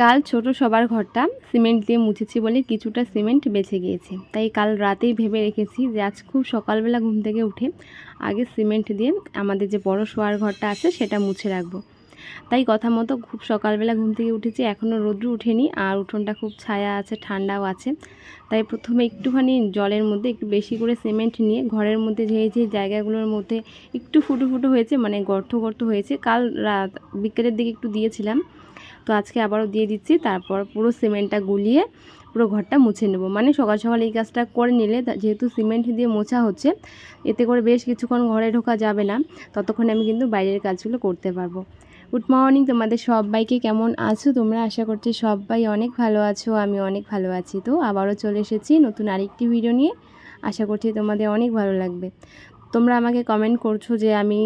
কাল ছোট সবার ঘরটা সিমেন্ট দিয়ে মুছেছি বলে কিছুটা সিমেন্ট বেঁচে গিয়েছে। তাই কাল রাতেই ভেবে রেখেছি যে আজ খুব সকালবেলা ঘুম থেকে উঠে আগে সিমেন্ট দিয়ে আমাদের যে বড় শোয়ার ঘরটা আছে সেটা মুছে রাখব। তাই কথা মতো খুব সকালবেলা ঘুম থেকে উঠেছি, এখনও রোদ্র উঠেনি আর উঠোনটা খুব ছায়া আছে, ঠান্ডাও আছে। তাই প্রথমে একটুখানি জলের মধ্যে একটু বেশি করে সিমেন্ট নিয়ে ঘরের মধ্যে যে যে জায়গাগুলোর মধ্যে একটু ফুটো ফুটো হয়েছে মানে গর্ত গর্ত হয়েছে, কাল রাত বিকেলের দিকে একটু দিয়েছিলাম। তো আজকে আবারও দিয়ে দিচ্ছি, তারপর পুরো সিমেন্টটা গুলিয়ে পুরো ঘরটা মুছে নেব। মানে সকাল সকাল এই কাজটা করে নিলে যেহেতু সিমেন্ট দিয়ে মোছা হচ্ছে, এতে করে বেশ কিছুক্ষণ ঘরে ঢোকা যাবে না, ততক্ষণে আমি কিন্তু বাইরের কাজগুলো করতে পারব। গুড মর্নিং তোমাদের সবাইকে কেমন আছো? তোমরা আশা করছি সবাই অনেক ভালো আছো, আমি অনেক ভালো আছি। তো আবারও চলে এসেছি নতুন আরেকটি ভিডিও নিয়ে। আশা করছি তোমাদের অনেক ভালো লাগবে। তোমরা আমাকে কমেন্ট করছ যে আমি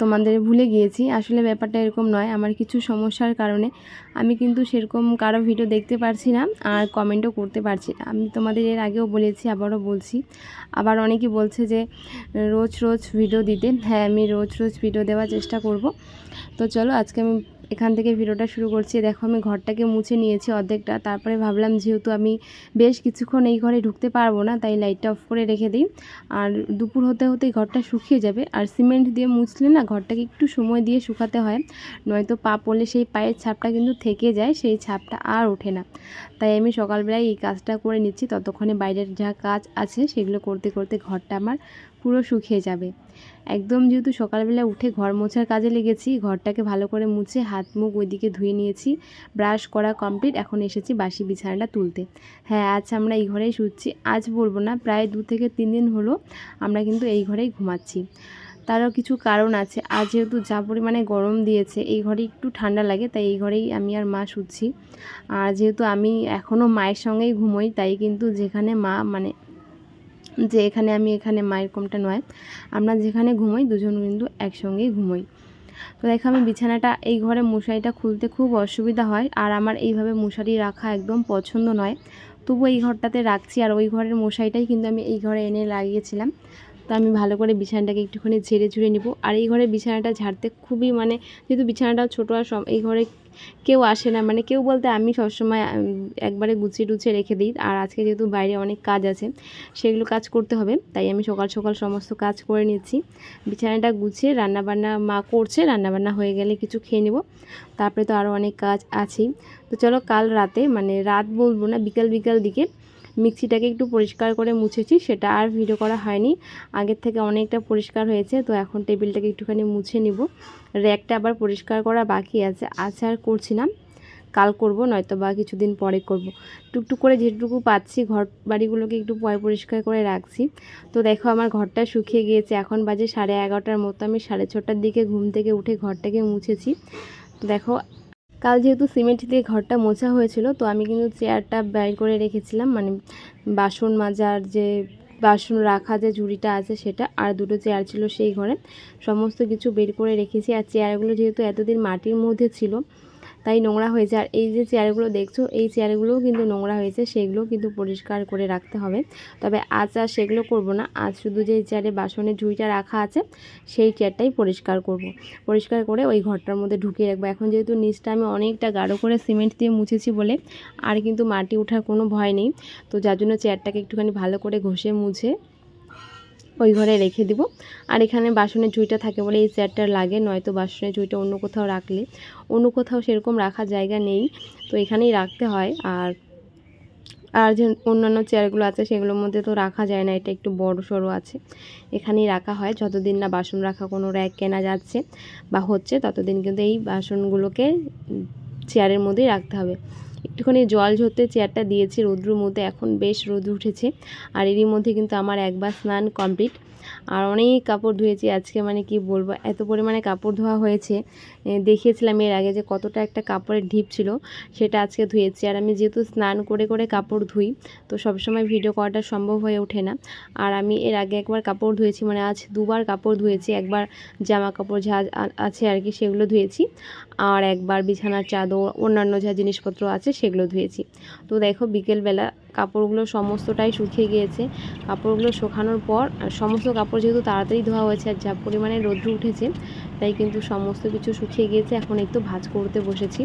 তোমাদের ভুলে গিয়েছি। আসলে ব্যাপারটা এরকম নয়। আমার কিছু সমস্যার কারণে আমি কিন্তু সেরকম কারও ভিডিও দেখতে পারছি না আর কমেন্টও করতে পারছি না। আমি তোমাদের এর আগেও বলেছি, আবারও বলছি। আবার অনেকে বলছে যে, রোজ রোজ ভিডিও দিতে। হ্যাঁ আমি রোজ রোজ ভিডিও দেওয়ার চেষ্টা করব। তো চলো, আজকে আমি এখান থেকে ভিডিওটা শুরু করছি। দেখো, আমি ঘরটাকে মুছে নিয়েছি অর্ধেকটা। তারপরে ভাবলাম, যেহেতু আমি বেশ কিছুক্ষণ এই ঘরে ঢুকতে পারব না, তাই লাইটটা অফ করে রেখে দিই। আর দুপুর হতে হতেই ঘরটা শুকিয়ে যাবে। আর সিমেন্ট দিয়ে মুছলে না, ঘরটাকে একটু সময় দিয়ে শুকাতে হয়। নয়তো পা পড়লে সেই পায়ের ছাপটা কিন্তু থেকে যায়, সেই ছাপটা আর ওঠে না। তাই আমি সকালবেলায় এই কাজটা করে নিচ্ছি। ততক্ষণে বাইরের যা কাজ আছে, সেগুলো করতে করতে ঘরটা আমার পুরো শুকিয়ে যাবে। একদম যেহেতু সকালবেলা উঠে ঘর মোছার কাজে লেগেছি, ঘরটাকে ভালো করে মুছে হাত মুখ ওইদিকে ধুয়ে নিয়েছি, ব্রাশ করা কমপ্লিট এখন এসেছি বাসি বিছানাটা তুলতে। হ্যাঁ আজ আমরা এই ঘরেই শুচ্ছি, আজ বলব না, প্রায় দু থেকে তিন দিন হলো আমরা কিন্তু এই ঘরেই ঘুমাচ্ছি। তারও কিছু কারণ আছে, আজ যেহেতু যা পরিমাণে গরম দিয়েছে, এই ঘরে একটু ঠান্ডা লাগে, তাই এই ঘরেই আমি আর মা শুচ্ছি। আর যেহেতু আমি এখনও মায়ের সঙ্গেই ঘুমোই, তাই কিন্তু যেখানে মা মানে যে এখানে আমি এখানে মা এরকমটা নয়, আমরা যেখানে ঘুমোই দুজন কিন্তু একসঙ্গেই ঘুমোই। তো দেখো আমি বিছানাটা, এই ঘরে মশারিটা খুলতে খুব অসুবিধা হয় আর আমার এইভাবে মশারি রাখা একদম পছন্দ নয়। তবু এই ঘরটাতে রাখছি আর ওই ঘরের মশারিটাই কিন্তু আমি এই ঘরে এনে লাগিয়েছিলাম। তো আমি ভালো করে বিছানাটাকে একটুখানি ঝেড়ে ঝুড়ে নিব। আর এই ঘরে বিছানাটা ঝাড়তে খুবই মানে যেহেতু বিছানাটা ছোটো আর সব, এই ঘরে কেউ আসে না। মানে কেউ বলতে আমি সবসময় একবারে গুছিয়ে টুছিয়ে রেখে দিই। আর আজকে যেহেতু বাইরে অনেক কাজ আছে, সেগুলো কাজ করতে হবে। তাই আমি সকাল সকাল সমস্ত কাজ করে নিচ্ছি। বিছানাটা গুছিয়ে রান্নাবান্না মা করছে, রান্নাবান্না হয়ে গেলে কিছু খেয়ে নেব। তারপরে তো আরও অনেক কাজ আছেই। তো চলো কাল রাতে মানে রাত বলব না, বিকাল বিকাল দিকে মিক্সিটাকে একটু পরিষ্কার করে মুছেছি, সেটা আর ভিডিও করা হয়নি। আগের থেকে অনেকটা পরিষ্কার হয়েছে, তো এখন টেবিলটাকে একটুখানি মুছে নিব। র্যাকটা আবার পরিষ্কার করা বাকি আছে আজ আর করছি না। কাল করব, নয়তো বা কিছুদিন পরে করব। টুকটুক করে যেটুকু পাচ্ছি, ঘর বাড়িগুলোকে একটু পয় পরিষ্কার করে রাখছি। তো দেখো আমার ঘরটা শুকিয়ে গিয়েছে, এখন বাজে সাড়ে এগারোটার মতো, আমি সাড়ে ছটার দিকে ঘুম থেকে উঠে ঘরটাকে মুছেছি। তো দেখো কাল যেহেতু সিমেন্ট দিয়ে ঘরটা মোছা হয়েছিল, তো আমি কিন্তু চেয়ারটা ব্যয় করে রেখেছিলাম। মানে বাসন মাজার যে, বাসন রাখা যে ঝুড়িটা আছে সেটা, আর দুটো চেয়ার ছিল সেই ঘরে। সমস্ত কিছু বের করে রেখেছি। আর চেয়ারগুলো যেহেতু এতদিন মাটির মধ্যে ছিল তাই নোংরা হয়েছে। আর এই যে চেয়ারগুলো দেখছ, এই চেয়ারগুলোও কিন্তু নোংরা হয়েছে, সেগুলো কিন্তু পরিষ্কার করে রাখতে হবে। তবে আজ আর সেগুলো করব না, আজ শুধু যে চেয়ারে বাসনের ঝুড়িটা রাখা আছে, সেই চেয়ারটাই পরিষ্কার করব। পরিষ্কার করে ওই ঘরটার মধ্যে ঢুকিয়ে রাখব। এখন যেহেতু নিচটা আমি অনেকটা গাঢ় করে সিমেন্ট দিয়ে মুছেছি বলে, আর কিন্তু মাটি ওঠার কোনো ভয় নেই। তো যার জন্য চেয়ারটাকে একটুখানি ভালো করে ঘষে মুছে ওই ঘরে রেখে দিব। আর এখানে বাসনের ঝুঁইটা থাকে বলে এই চেয়ারটা লাগে, নয়তো বাসনের ঝুঁইটা অন্য কোথাও রাখলে। অন্য কোথাও সেরকম রাখার জায়গা নেই, তো এখানেই রাখতে হয়। আর আর যে অন্যান্য চেয়ারগুলো আছে সেগুলোর মধ্যে তো রাখা যায় না, এটা একটু বড় সড়ো আছে। এখানেই রাখা হয়, যতদিন না বাসন রাখা কোনো র্যাক কেনা যাচ্ছে বা হচ্ছে, ততদিন কিন্তু এই বাসনগুলোকে চেয়ারের মধ্যেই রাখতে হবে। একটুখানি জল ঝরতে চেয়ারটা দিয়েছি রৌদ্রুর মধ্যে, এখন বেশ রোদ উঠেছে। আর এরই মধ্যে কিন্তু আমার একবার স্নান কমপ্লিট। আর অনেক কাপড় ধুয়েছি, আজকে মানে কি বলব, এত পরিমাণে কাপড় ধোয়া হয়েছে। দেখিয়েছিলাম এর আগে যে কতটা একটা কাপড়ের ঢিপ ছিল, সেটা আজকে ধুয়েছি। আর আমি যেহেতু স্নান করে করে কাপড় ধুই, তো সবসময় ভিডিও করাটা সম্ভব হয়ে ওঠে না। আর আমি এর আগে একবার কাপড় ধুয়েছি মানে আজ দুবার কাপড় ধুয়েছি, একবার জামা কাপড় যা আছে আর কি সেগুলো ধুয়েছি। আর একবার বিছানার চাদর, অন্যান্য যা জিনিসপত্র আছে সেগুলো ধুয়েছি। তো দেখো বিকেলবেলা কাপড়গুলো সমস্তটাই শুকিয়ে গিয়েছে। কাপড়গুলো শুকানোর পর সমস্ত কাপড় যেহেতু তাড়াতাড়ি ধোয়া হয়েছে আর যা পরিমাণে রৌদ্র উঠেছে, তাই কিন্তু সমস্ত কিছু শুকিয়ে গিয়েছে। এখন একটু ভাজ করতে বসেছি।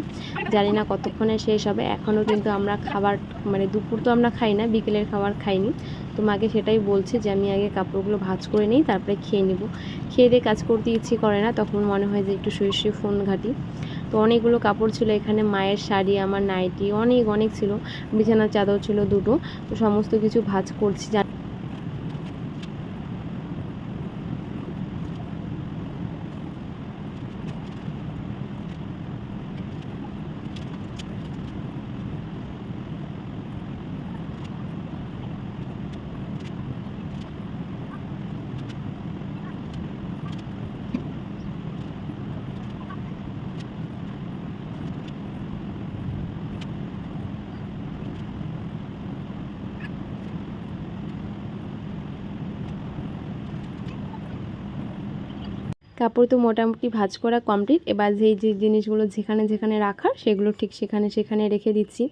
জানি না কতক্ষণে শেষ হবে। এখনও কিন্তু আমরা খাবার মানে দুপুর তো আমরা খাই না, বিকেলের খাবার খাইনি। তো মাকে সেটাই বলছে যে আমি আগে কাপড়গুলো ভাজ করে নিই, তারপরে খেয়ে নেব। খেয়ে দিয়ে কাজ করতে ইচ্ছে করে না, তখন মনে হয় যে একটু শুয়ে শুয়ে ফোন ঘাঁটি। তো অনেকগুলো কাপড় ছিল, এখানে মায়ের শাড়ি, আমার নাইটি, অনেক অনেক ছিল। বিছানার চাদর ছিল দুটো। তো সমস্ত কিছু ভাজ করছি কাপড় তো মোটামুটি ভাঁজ করা কমপ্লিট এবার যেই যে জিনিসগুলো যেখানে যেখানে রাখার, সেগুলো ঠিক সেখানে সেখানে রেখে দিচ্ছি।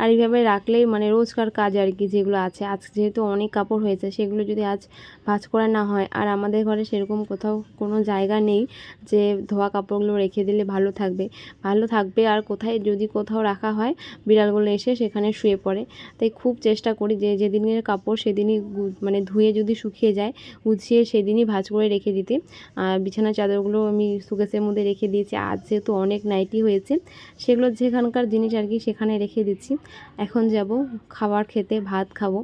আর এইভাবে রাখলেই মানে রোজকার কাজ আর কি যেগুলো আছে। আজ যেহেতু অনেক কাপড় হয়েছে, সেগুলো যদি আজ ভাঁজ করা না হয়, আর আমাদের ঘরে সেরকম কোথাও কোনো জায়গা নেই যে ধোয়া কাপড়গুলো রেখে দিলে ভালো থাকবে। ভালো থাকবে আর কোথায় যদি কোথাও রাখা হয়, বিড়ালগুলো এসে সেখানে শুয়ে পড়ে। তাই খুব চেষ্টা করি যে যেদিনের কাপড় সেদিনই মানে ধুয়ে যদি শুকিয়ে যায়, গুছিয়ে সেদিনই ভাঁজ করে রেখে দিতে। আর বিছানার চাদরগুলো আমি সুকেসের মধ্যে রেখে দিয়েছি। আজ যেহেতু অনেক নাইটি হয়েছে, সেগুলো যেখানকার জিনিস আর কি সেখানে রেখে দিচ্ছি। এখন যাব খাবার খেতে, ভাত খাব।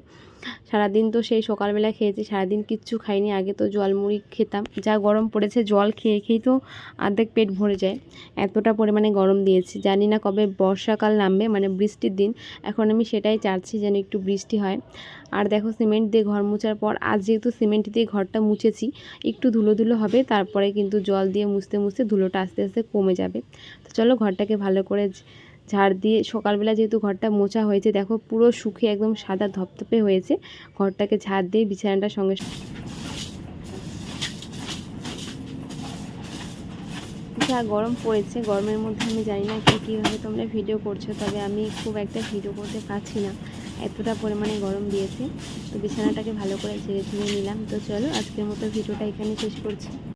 সারাদিন তো সেই সকালবেলা খেয়েছি, সারাদিন কিচ্ছু খাইনি, আগে তো জল মুড়ি খেতাম। যা গরম পড়েছে জল খেয়ে খেয়েই তো অর্ধেক পেট ভরে যায়। এতটা পরিমাণে গরম দিয়েছে। জানি না কবে বর্ষাকাল নামবে মানে বৃষ্টির দিন। এখন আমি সেটাই চাচ্ছি যেন একটু বৃষ্টি হয়। আর দেখো সিমেন্ট দিয়ে ঘর মুছার পর, আজ যেহেতু সিমেন্ট দিয়ে ঘরটা মুছেছি, একটু ধুলো ধুলো হবে, তারপরে কিন্তু জল দিয়ে মুছতে মুছতে ধুলোটা আস্তে আস্তে কমে যাবে। তো চলো ঘরটাকে ভালো করে ঝাড় দিয়ে সকালবেলা যেহেতু ঘরটা মোছা হয়েছে, দেখো পুরো শুকিয়ে একদম সাদা ধপধপে হয়েছে। ঘরটাকে ঝাড় দিয়ে বিছানাটার সঙ্গে যা গরম পড়েছে, গরমের মধ্যে আমি জানি না কি, কীভাবে তোমরা ভিডিও করছ, তবে আমি খুব একটা ভিডিও করতে পারছি না। এতটা পরিমাণে গরম দিয়েছে। তো বিছানাটাকে ভালো করে ঝেড়ে ধুয়ে নিলাম। তো চলো, আজকের মতো ভিডিওটা এখানে শেষ করছি।